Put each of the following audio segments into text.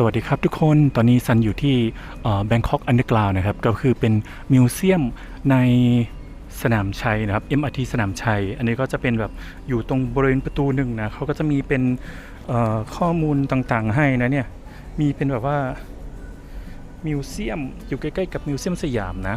สวัสดีครับทุกคนตอนนี้ซันอยู่ที่แบงคอกอันเดอร์กราวนะครับ ก็คือเป็นมิวเซียมในสนามชัยนะครับ MRT สนามชัย อันนี้ก็จะเป็นแบบอยู่ตรงบริเวณประตูหนึ่งนะเขาก็จะมีเป็นข้อมูลต่างๆให้นะเนี่ย มีเป็นแบบว่ามิวเซียมอยู่ใกล้ๆกับมิวเซียมสยามนะ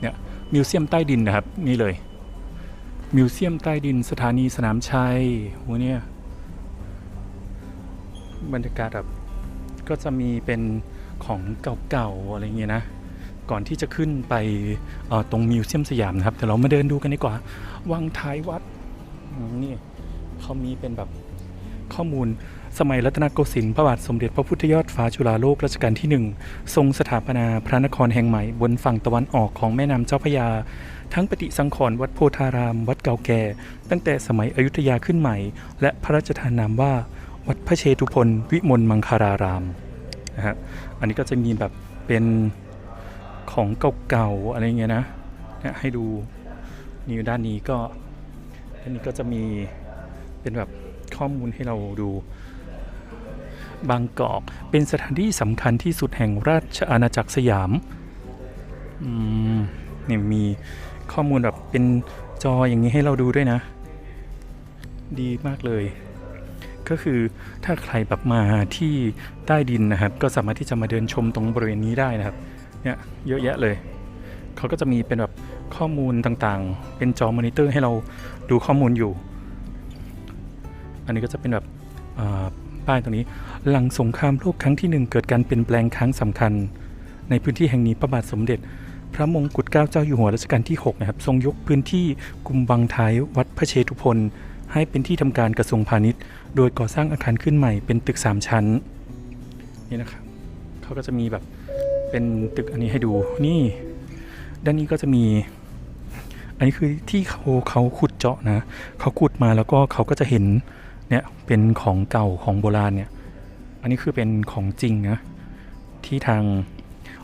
เนี่ยมิวเซียมใต้ดินนะครับ นี่เลย มิวเซียมใต้ดินสถานีสนามชัยโหเนี่ยบรรยากาศแบบ ก็จะมีเป็นของเก่าๆอะไรเงี้ยนะ ก่อนที่จะขึ้นไปตรงมิวเซียมสยามนะครับ แต่เรามาเดินดูกันดีกว่า วังท้ายวัดนี่เขามีเป็นแบบข้อมูลสมัยรัตนโกสินทร์พระบาทสมเด็จพระพุทธยอดฟ้าจุฬาโลกรัชกาลที่หนึ่งทรงสถาปนาพระนครแห่งใหม่ บนฝั่งตะวันออกของแม่น้ำเจ้าพระยา ทั้งปฏิสังขรณ์วัดโพธาราม วัดเก่าแก่ ตั้งแต่สมัยอยุธยาขึ้นใหม่ และพระราชทานนามว่า วัดพระเชตุพนวิมลมังคารารามนะฮะอันนี้ก็จะมีแบบเป็นของเก่าๆอะไรเงี้ยนะเนี่ยให้ดูนี่ด้านนี้ก็ด้านนี้ก็จะมีเป็นแบบข้อมูลให้เราดูบางกอกเป็นสถานที่สำคัญที่สุดแห่งราชอาณาจักรสยามอืมนี่มีข้อมูลแบบเป็นจออย่างนี้ให้เราดูด้วยนะ ดีมากเลย ก็คือถ้าใครแบบมาที่ใต้ดินนะครับ ก็สามารถที่จะมาเดินชมตรงบริเวณนี้ได้นะครับเนี่ยเยอะแยะเลย เขาก็จะมีเป็นแบบข้อมูลต่างๆ เป็นจอมอนิเตอร์ให้เราดูข้อมูลอยู่ อันนี้ก็จะเป็นแบบอ่าป้ายตรงนี้ หลังสงครามโลกครั้งที่หนึ่งเกิดการเปลี่ยนแปลงครั้งสำคัญ ในพื้นที่แห่งนี้พระบาทสมเด็จ พระมงกุฎเกล้าเจ้าอยู่หัวรัชกาลที่ 6 นะครับ ทรงยกพื้นที่กุมบังท้ายวัดพระเชตุพนให้เป็นที่ทำการกระทรวงพาณิชย์ โดยก่อสร้างอาคารขึ้นใหม่เป็นตึก 3 ชั้น นี่นะครับเขาก็จะมีแบบเป็นตึกอันนี้ให้ดูนี่ ด้านนี้ก็จะมี อันนี้คือที่เขาเขาขุดเจาะนะเขาขุดมาแล้วก็เขาก็จะเห็นเนี่ยเป็นของเก่าของโบราณเนี่ย อันนี้คือเป็นของจริงนะที่ทาง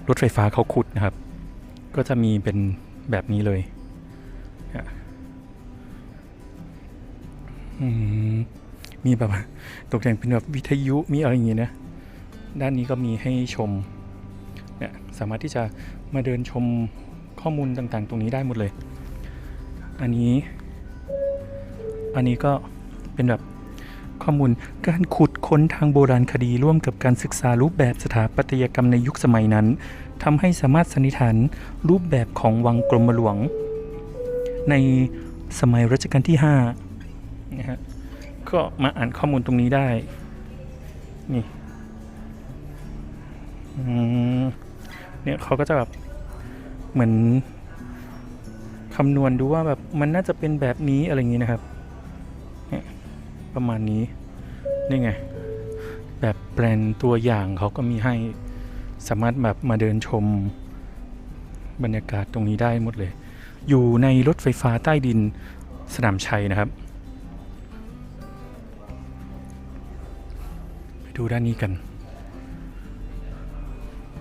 รถไฟฟ้าเขาขุดนะครับ ก็จะมีเป็นแบบนี้เลยอืม มีแบบตกแต่งเป็นแบบวิทยุมีอะไรอย่างเงี้ยนะด้านนี้ก็มีให้ชมเนี่ยสามารถที่จะมาเดินชมข้อมูลต่างๆ ตรงนี้ได้หมดเลย อันนี้ อันนี้ก็เป็นแบบข้อมูลการขุดค้นทางโบราณคดีร่วมกับการศึกษารูปแบบสถาปัตยกรรมในยุคสมัยนั้นทำให้สามารถสันนิษฐานรูปแบบของวังกรมหลวง ในสมัยรัชกาลที่5นะฮะ ก็มาอ่านข้อมูลตรงนี้ได้ นี่เนี่ยเขาก็จะแบบเหมือนคำนวณดูว่าแบบมันน่าจะเป็นแบบนี้อะไรอย่างนี้นะครับเนี่ยประมาณนี้ นี่ไง แบบแปลนตัวอย่างเขาก็มีให้สามารถแบบมาเดินชมบรรยากาศตรงนี้ได้หมดเลย อยู่ในรถไฟฟ้าใต้ดินสนามชัยนะครับ ดูด้านนี้กัน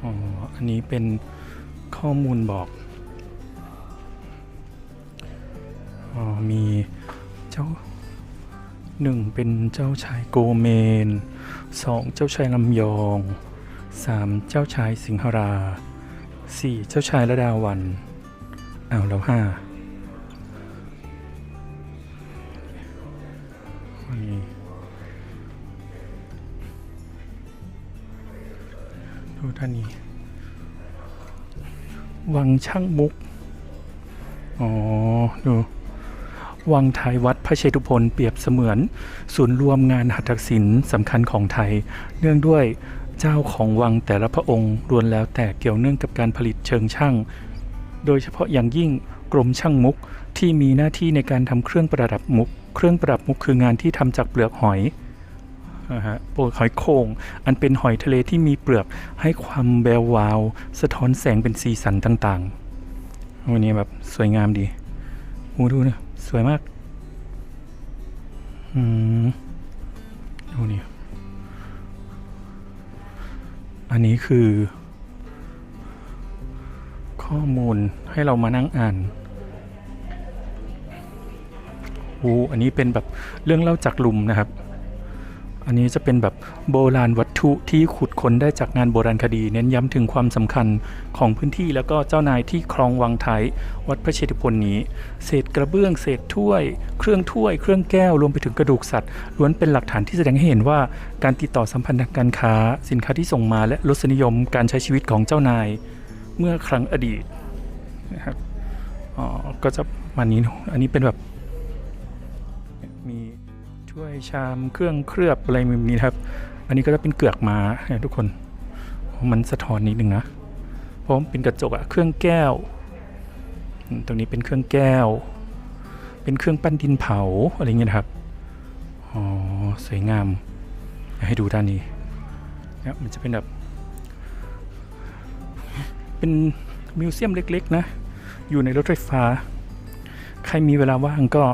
อ๋อ อันนี้เป็นข้อมูลบอก อ๋อ มีเจ้าหนึ่งเป็นเจ้าชายโกเมนสองเจ้าชายลำยองสามเจ้าชายสิงหราสี่เจ้าชายระดาวันอ้าวแล้วห้า นนี้วังช่างมุก อ๋อ ดู วังไทยวัดพระเชตุพนเปรียบเสมือน ศูนย์รวมงานหัตถศิลป์สำคัญของไทย เนื่องด้วยเจ้าของวังแต่ละพระองค์ล้วนแล้วแต่เกี่ยวเนื่องกับการผลิตเชิงช่าง โดยเฉพาะอย่างยิ่งกรมช่างมุกที่มีหน้าที่ในการทำเครื่องประดับมุก เครื่องประดับมุกคืองานที่ทำจากเปลือกหอย นะฮะเปลือกหอยโข่งอันเป็นหอยทะเลที่มีเปลือกให้ความแวววาว สะท้อนแสงเป็นสีสันต่างๆ วันนี้แบบสวยงามดีโอ้ดูนะสวยมาก อืมดูนี่อันนี้คือ ข้อมูลให้เรามานั่งอ่านโอ้อันนี้เป็นแบบเรื่องเล่าจากลุมนะครับ อันนี้จะเป็นแบบโบราณวัตถุที่ขุดค้นได้จากงานโบราณคดี เน้นย้ำถึงความสำคัญของพื้นที่แล้วก็เจ้านายที่ครองวังไทยวัดพระเชตุพนนี้ เศษกระเบื้อง เศษถ้วย เครื่องถ้วย เครื่องแก้วรวมไปถึงกระดูกสัตว์ล้วนเป็นหลักฐานที่แสดงให้เห็นว่าการติดต่อสัมพันธ์ทางการค้า สินค้าที่ส่งมาและรสนิยมการใช้ชีวิตของเจ้านาย เมื่อครั้งอดีตนะครับอ๋อก็จะมานี้นอะอันนี้เป็นแบบ ถ้วยชามเครื่องเคลือบอะไรแบบนี้ครับ อันนี้ก็จะเป็นเกือกมานี่ยทุกคน มันสะท้อนนิดนึงนะ เพราะมันเป็นกระจกอะเครื่องแก้ว ตรงนี้เป็นเครื่องแก้ว เป็นเครื่องปั้นดินเผาอะไรเงี้ยครับ อ๋อ สวยงาม ให้ดูด้านนี้เนี่ยมันจะเป็นแบบ เป็นมิวเซียมเล็กๆนะ อยู่ในรถไฟฟ้า ใครมีเวลาว่างก็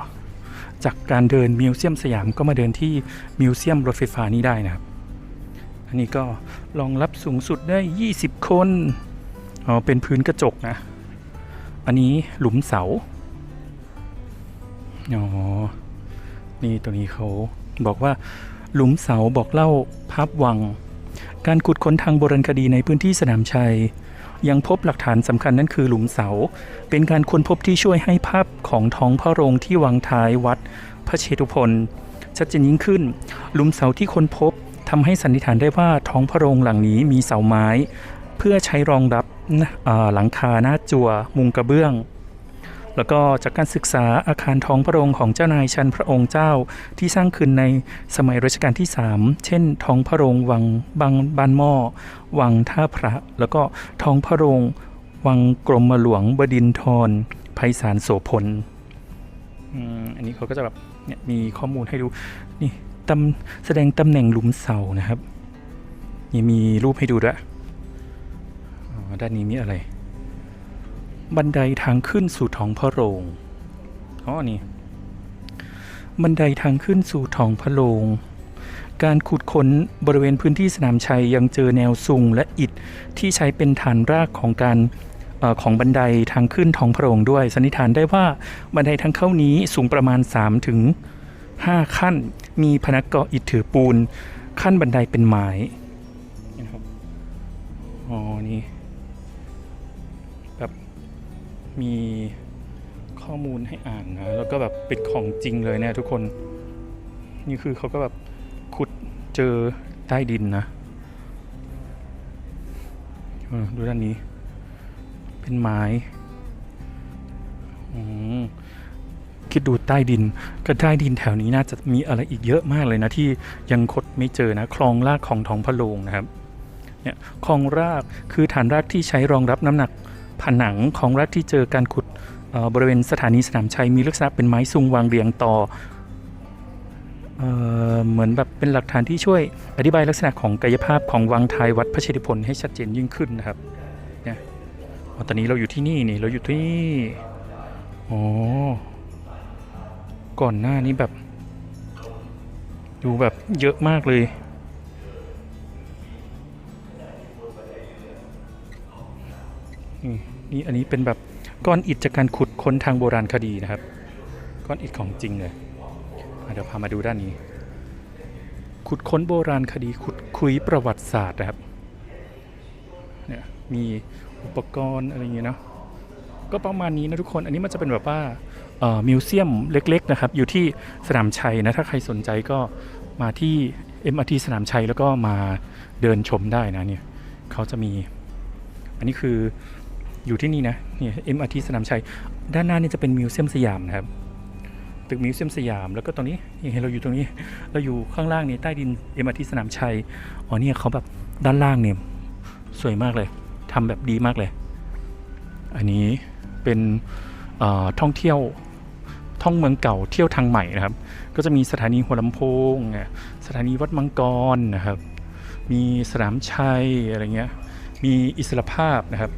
จากการเดินมิวเซียมสยามก็มาเดินที่มิวเซียมรถไฟฟ้านี้ได้นะครับ อันนี้ก็รองรับสูงสุดได้ 20 คนอ๋อเป็นพื้นกระจกนะ อันนี้หลุมเสา อ๋อ นี่ตัวนี้เขาบอกว่าหลุมเสาบอกเล่าภาพวัง การขุดค้นทางโบราณคดีในพื้นที่สนามชัย ยังพบหลักฐานสำคัญนั่นคือหลุมเสา เป็นการค้นพบที่ช่วยให้ภาพของท้องพระโรงที่วางท้ายวัดพระเชตุพนชัดเจนยิ่งขึ้น หลุมเสาที่ค้นพบทำให้สันนิษฐานได้ว่าท้องพระโรงหลังนี้มีเสาไม้ เพื่อใช้รองรับนะหลังคาหน้าจัวมุงกระเบื้อง แล้วก็จากการศึกษาอาคารท้องพระโรงของเจ้านายชันพระองค์เจ้าที่สร้างขึ้นในสมัยรัชกาลที่ 3 เช่น ท้องพระโรงวังบางบานหม้อ วังท่าพระ แล้วก็ท้องพระโรงวังกรมหลวงบดินทรไพศาลโสพลอันนี้เขาก็จะแบบเนี่ยมีข้อมูลให้ดูนี่ตำแสดงตำแหน่งหลุมเสานะครับนี่มีรูปให้ดูด้วยด้านนี้มีอะไร บันไดทางขึ้นสู่ท้องพระโรงอ๋อนี่ บันไดทางขึ้นสู่ท้องพระโรงการขุดค้นบริเวณพื้นที่สนามชัยยังเจอแนวซุงและอิฐที่ใช้เป็นฐานรากของการออของบันไดทางขึ้นท้องพระโรงด้วย สันนิษฐานได้ว่าบันไดทางเข้านี้สูงประมาณ 3 ถึง 5 ขั้น มีพนักเกาะอิฐถือปูน ขั้นบันไดเป็นไม้อ๋อนี่ มีข้อมูลให้อ่านนะแล้วก็แบบเป็นของจริงเลยเนี่ยทุกคน นี่คือเขาก็แบบขุดเจอใต้ดินนะดูด้านนี้ เป็นไม้อืมคิดดูใต้ดิน ก็ใต้ดินแถวนี้น่าจะมีอะไรอีกเยอะมากเลยนะที่ยังคดไม่เจอนะ คลองรากของท้องพะโรงนะครับ เนี่ยคลองรากคือฐานรากที่ใช้รองรับน้ำหนัก ผนังของรากที่เจอการขุดบริเวณสถานีสนามชัยมีลักษณะเป็นไม้ซุงวางเรียงต่อเเหมือนแบบเป็นหลักฐานที่ช่วยอธิบายลักษณะของกายภาพของวังไทยวัดพระเชตุพนให้ชัดเจนยิ่งขึ้นนะครับเนี่ยตอนนี้เราอยู่ที่นี่นี่เราอยู่ที่นี่อ๋อก่อนหน้านี้แบบ ดูแบบเยอะมากเลยนี่ นี่อันนี้เป็นแบบก้อนอิฐจากการขุดค้นทางโบราณคดีนะครับ ก้อนอิฐของจริงเลยเดี๋ยวพามาดูด้านนี้ ขุดค้นโบราณคดีขุดคุยประวัติศาสตร์นะครับเนี่ยมีอุปกรณ์อะไรอย่างเงี้ยเนาะก็ประมาณนี้นะทุกคน อันนี้มันจะเป็นแบบว่าเอ่อมิวเซียมเล็ก ๆ นะครับ อยู่ที่สนามชัยนะ ถ้าใครสนใจก็มาที่ MRT สนามชัยแล้วก็มาเดินชมได้นะเนี่ยเขาจะมี อันนี้คือ อยู่ที่นี่นะนี่ MRT สนามชัย ด้านหน้านี่จะเป็นมิวเซียมสยามนะครับ ตึกมิวเซียมสยาม แล้วก็ตรงนี้นี่เห็นเราอยู่ตรงนี้ เราอยู่ข้างล่างนี่ใต้ดิน MRT สนามชัย อ๋อเนี่ยเขาแบบด้านล่างเนี่ยสวยมากเลยทำแบบดีมากเลย อันนี้เป็นท่องเที่ยวท่องเมืองเก่าเที่ยวทางใหม่นะครับ ก็จะมีสถานีหัวลำโพง สถานีวัดมังกรนะครับ มีสนามชัยอะไรเงี้ย มีอิสรภาพนะครับ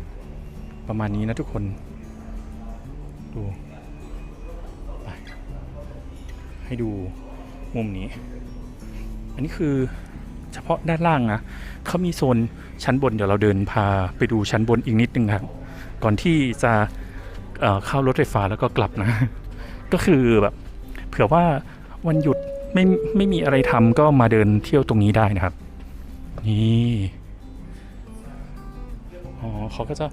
ประมาณนี้นะทุกคน ดูไปให้ดูมุมนี้ อันนี้คือเฉพาะด้านล่างนะเขามีโซนชั้นบนเดี๋ยวเราเดินพาไปดูชั้นบนอีกนิดนึงครับก่อนที่จะเเข้ารถไฟฟ้าแล้วก็กลับนะ ก็คือแบบเผื่อว่าวันหยุดไม่ไม่มีอะไรทำก็มาเดินเที่ยวตรงนี้ได้นะครับ นี่ อ๋อเขาก็จะ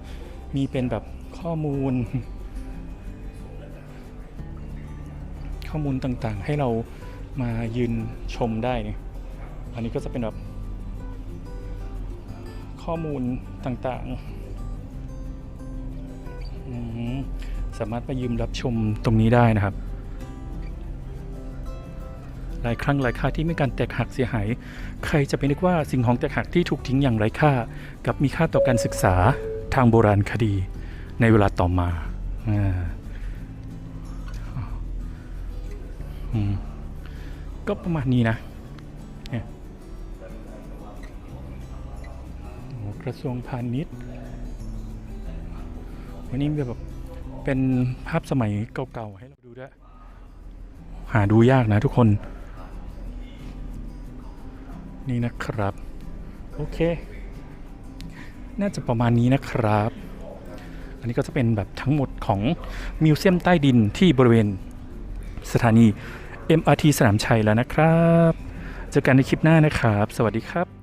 มีเป็นแบบข้อมูล ข้อมูลต่างๆ ให้เรามายืนชมได้เนี่ยอันนี้ก็จะเป็นแบบข้อมูลต่างๆ สามารถมายืมรับชมตรงนี้ได้นะครับ หลายครั้งหลายค่าที่มีการแตกหักเสียหาย ใครจะไปนึกว่าสิ่งของแตกหักที่ถูกทิ้งอย่างไร้ค่า กับมีค่าต่อการศึกษา ทางโบราณคดีในเวลาต่อมาก็ประมาณนี้นะกระทรวงพาณิชย์ วันนี้แบบเป็นภาพสมัยเก่าๆ ให้เราดูด้วย หาดูยากนะทุกคน นี่นะครับ โอเค น่าจะประมาณนี้นะครับ อันนี้ก็จะเป็นแบบทั้งหมดของมิวเซียมใต้ดินที่บริเวณสถานี MRT สนามชัยแล้วนะครับ เจอกันในคลิปหน้านะครับ สวัสดีครับ